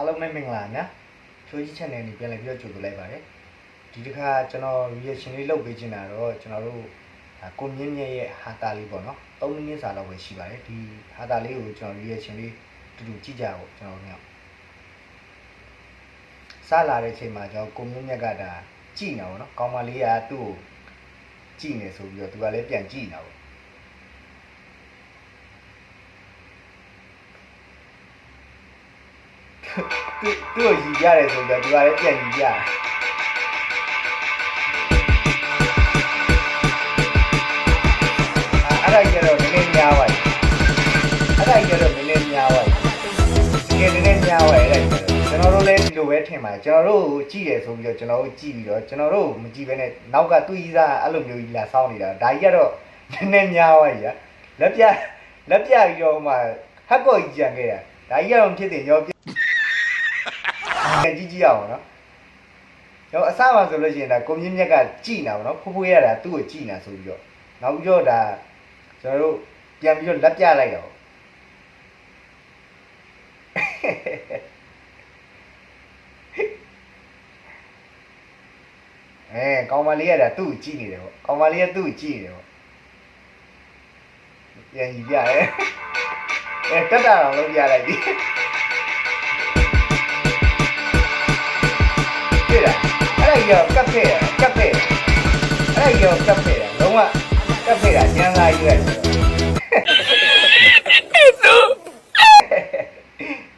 အားလုံးပဲမင်္ဂလာပါနော်ချိုးကြီး channel နေပြန်လည်ပြီးတော့ကြိုဆိုလိုက်ပါတယ်ဒီတစ်ခါကျွန်တော် reaction လေးလုပ်ပေးချင်တာတော့ကျွန်တော်တို့အာကိုမြင့်မြတ်ရဲ့ဟာတာလေးပေါ့နော်3မိနစ်စာလောက်ပဲရှိပါတယ်ဒီဟာတာလေးကိုကျွန်တော် reaction လေးတူတူကြည့်ကြအောင်ကျွန်တော်တို့ညစလာတဲ့အချိန်မှာကျွန်တော်ကိုမြင့်မြတ်ကဒါကြည့်နေတာပေါ့နော်ကောင်မလေးကသူ့ကိုကြည့်နေဆိုပြီးတော့သူကလည်းပြန်ကြည့်နေတာပေါ့ သူသူ့ကိုရီရတယ်ဆိုတော့သူကလည်းပြန်ရီရတယ်အဲ့ဒါကြတော့နည်းနည်းများပါအဲ့ဒါကြတော့နည်းနည်းများပါတကယ်နည်းနည်းများပါအဲ့ဒါကျွန်တော်တို့လည်းဒီလိုပဲထင်ပါတယ်ကျွန်တော်တို့ကြည့်ရဆိုပြီးတော့ကျွန်တော်တို့ကြည့်ပြီးတော့ကျွန်တော်တို့မကြည့်ဘဲနဲ့နောက်ကသူ့ကြီးစားအဲ့လိုမျိုးကြီးလာစောင်းနေတာဒါကြီးကတော့နည်းနည်းများပါကြီးလက်ပြလက်ပြပြီးတော့မှဟက်ကော့ကြီးကြံခဲ့တာဒါကြီးကတော့ဖြစ်တယ်ညော ပြန်ကြည့်ကြည့်အောင်နော်ကျွန်တော်အစမှဆိုလို့ရှိရင်ဒါကိုမြင့်မြတ်ကကြည်နေတာဗောနော်ဖိုးဖိုးရတာသူ့ကိုကြည်နေတာဆိုပြီးတော့နောက်ပြီးတော့ဒါကျွန်တော်တို့ပြန်ပြီးတော့လက်ပြလိုက်တော့အဲကောင်မလေးရတာသူ့ကိုကြည်နေတယ်ဗောကောင်မလေးကသူ့ကိုကြည်နေတယ်ဗောပြန်ကြည့်ပြရဲအဲတက်တာတော့လုံးပြလိုက်ပြီ တွေ့လားအဲ့ဒါကြီးကကပ်ခဲ့ရကပ်ခဲ့အဲ့ဒါကြီးကကပ်ခဲ့ရလုံးဝကပ်ခဲ့တာကျန်းလာကြီးပဲ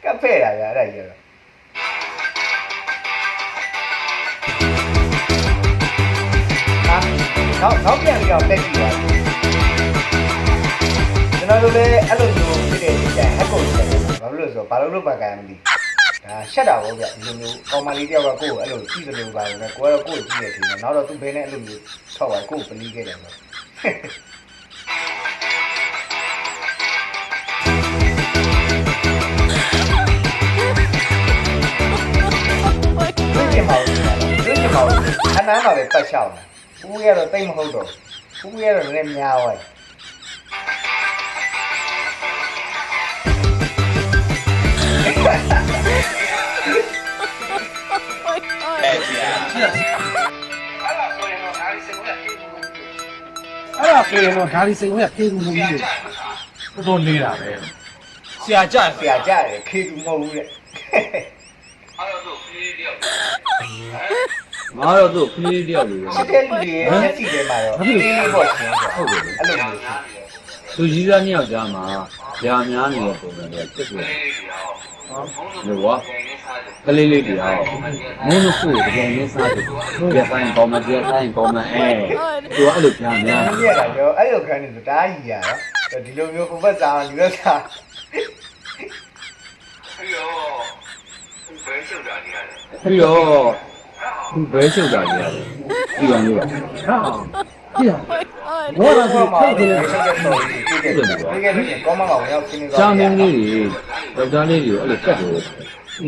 ကပ်ခဲ့တာဗျာအဲ့ဒါကြီးကတော့ဟာနောက်နောက်ပြန်ပြီးတော့တက်ကြည့်ပါကျွန်တော် တို့လည်းအဲ့လိုမျိုးဖြစ်တဲ့ကြံဟက်ကုန်တယ်ဘာလို့လဲဆိုတော့ဘာလို့လို့ပါကြရမသိဒါရှက်တာပေါ့ဗျဒီလိုမျိုးကောင်မလေးတယောက်ကကိုယ်ကိုအဲ့လိုကြည့်တယ်လို့ပါလို့ကိုကတော့ကိုယ်ကြည့်နေတယ်နောက်တော့သူဘယ်နဲ့အဲ့လိုမျိုးထောက်သွားကိုယ်ပလီးခဲ့တယ်ဆိုတွေ့ချင်ပါဘူးတွေ့ချင်ပါဘူးအနမ်းပါပဲပတ်ချောင်းဘူးရတော့တိတ်မဟုတ်တော့ဘူးရတော့လည်းများသွားတယ် အဲ့ဒါဆိုရင်တော့ဒါလီစိန်ကခေကူမကြီးတယ်တော်တော်လေးတာပဲဆရာကြဆရာကြတယ်ခေသူမဟုတ်ဘူးတဲ့ငါတော့သူ့ကလေးတယောက်လိုပဲစစ်တဲ့လူတွေရဲ့လက်စီထဲမှာတော့ဒီလိုပေါ့ရှင်းဆိုဟုတ်တယ်လေအဲ့လိုမျိုးရှိသူကြီးသားနှစ်ယောက်ကြားမှာญาများနေတဲ့ပုံစံတွေတက်ပြီးလို့ကွာ ကလေးလေးတရားမုန်းလို့ကိုယ်တကယ်နဲ့စားတယ်ကြက်ဆိုင်ကောင်းမကြက်ဆိုင်ကောင်းမအဲသူကအဲ့လိုကြားများဒီရတာပြောအဲ့လိုခံနေစတားကြီးရတော့ဒီလိုမျိုးဟိုဘက်စားဒီဘက်စားပြီးတော့သူဘဲရှုပ်တာကြီးရတယ်ဒီကောင်လေးပါဟာကြည့်ဘောလာစီမှာထိုက်တယ်ဆက်တဲ့တော်ကြီးပြည့်တယ်ပြည့်ခဲ့လို့ကောင်းမကောင်ရောက်ခင်းနေရှာမင်းလေးတွေဒေါက်တာလေးတွေကိုအဲ့လိုကတ်တယ် သူ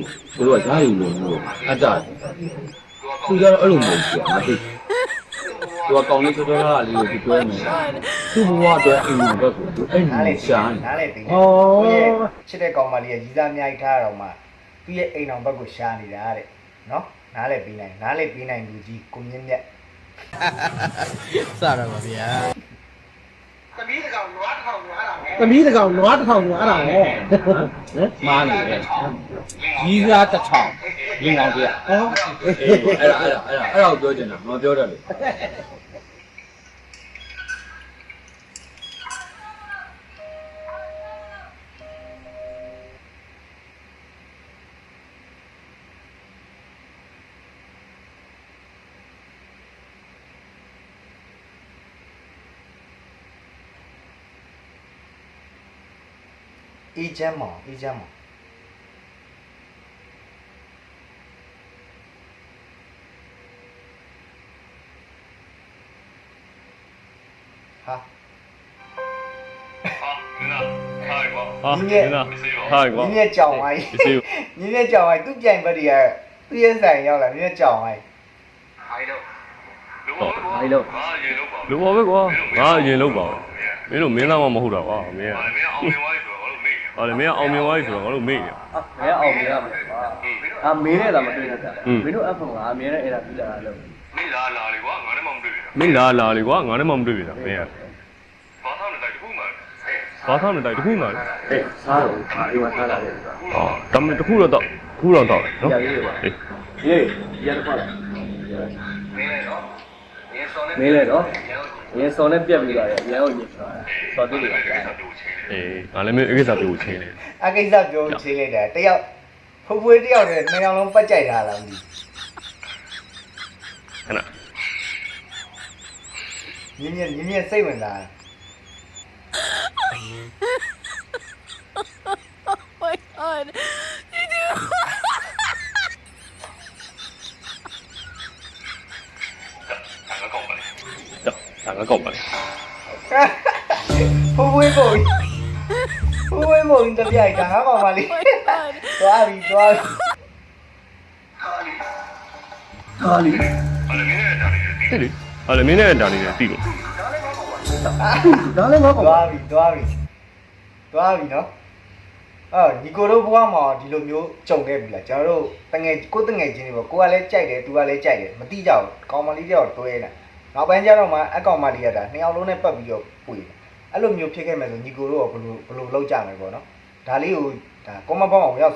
တို့ကဓာတ်ယူလို့မျိုးအတ္တသူကတော့အဲ့လိုမျိုးရှိတာမသိသူကကောင်းလေးတော်တော်လေးကိုပြောနေတယ်သူ့ဘဝအတွက်အိမ်မှာတော့သူအဲ့နားဒီလေရှာနေနားလေပြီးကိုရဲ့ချစ်တဲ့ကောင်မလေးကရီးသားအများကြီးထားတော့မှသူ့ရဲ့အိမ်အောင်ဘက်ကိုရှားနေတာတဲ့နော်နားလေပြီးနိုင်နားလေပြီးနိုင်လူကြီးကိုမြင့်မြတ်စရပါဗျာ သမီးတကောင်နွားတစ်ကောင်နွားတာပဲ သမီးတကောင်နွားတစ်ထောင်ကအဲ့ဒါဟဲ့ဟမ်မားနေတယ်ကြီးစားတစ်ထောင်ရင်းအောင်ပြဟောအဲ့ဒါအဲ့ဒါအဲ့ဒါအဲ့ဒါကိုပြောချင်တာမပြောတတ်လို့ အေဂျင့်မောင်အေဂျင့်မောင်ဟာဟာနင်းနာဟာကွာနင်းရဲ့ကြောင်ဝိုင်းနင်းရဲ့ကြောင်ဝိုင်းသူ့ပြိုင်ဘက်တွေကသူ့ရဲ့ဆိုင်ရောက်လာနင်းရဲ့ကြောင်ဝိုင်းဟိုင်တော့ဟိုင်တော့လူပေါ်ပဲကွာငါအရင်လောက်ပါမင်းတို့မင်းသားမမဟုတ်တာကွာမင်းကမင်းအောင်ဝင်သွားပြီ ဟာလေမင်းအောင်မြင်သွားပြီဆိုတော့ငါတို့မေ့နေဘယ်အောင်ပြရမလဲအာမင်းနဲ့တော့မတွေ့နဲ့ဗျမင်းတို့အဖုံကအမြဲတမ်းအဲ့ဒါပြီးလာတာလို့မင်းလာလာလေကွာငါနဲ့မှမတွေ့ပြီလားမင်းကဘာသာနဲ့တိုက်တခုမှဘာသာနဲ့တိုက်တခုမှအေးစားတော့အိမ်မှာထားလာတယ်ဗျဟောဒါမှတခုတော့တော့ခုတော့တော့နော်ရရေးပါအေးရေးရရတော့လားမင်းလည်းနော်ရင်းစော်နဲ့ မင်းလည်းတော့ရင်းစော်နဲ့ပြက်ပြီးလာတယ်ရန်ကိုညစ်သွားတယ်စော်တိတ်တွေကကြာအေးငါလည်းမင်းအကိစ္စပြောချင်းလေအကိစ္စပြောချင်းလိုက်တာတယောက်ဖူဖွေးတယောက်နဲ့နှစ်ယောက်လုံးပတ်ကြိုက်တာလားမသိခဏမြင်းမြင်းမြင်းမြင်းစိတ်ဝင်စား my god. ပုံဖူဖွေးပုံတပြိုက်တာငါကောင်မလေး my god. သွားပြီသွားပြီဟာလီဟဲ့လေဟာလေမင်းနဲ့ဒါလေးနဲ့တီးလို့ဒါလည်းမဟုတ်ပါသွားပြီသွားပြီသွားပြီနော်အော်ညီကိုတို့ဘွားမှာဒီလိုမျိုးကြုံခဲ့ပြီလားကျွန်တော်တို့တငယ်ကိုတငယ်ချင်းတွေပေါ့ကိုကလည်းကြိုက်တယ်သူကလည်းကြိုက်တယ်မတိကြဘူးကောင်မလေးတယောက်တွဲနေတာနောက်ပိုင်းကျတော့မှအကောင်မလေးကဒါနှစ်ယောက်လုံးနဲ့ပတ်ပြီးတော့ပွေ အဲ့လိုမျိုးဖြစ်ခဲ့မယ်ဆိုညီကိုတို့ကဘယ်လိုဘယ်လိုလုပ်ကြမယ်ပေါ့နော်ဒါလေးကိုဒါကောမဘောင်းအောင်ရောက်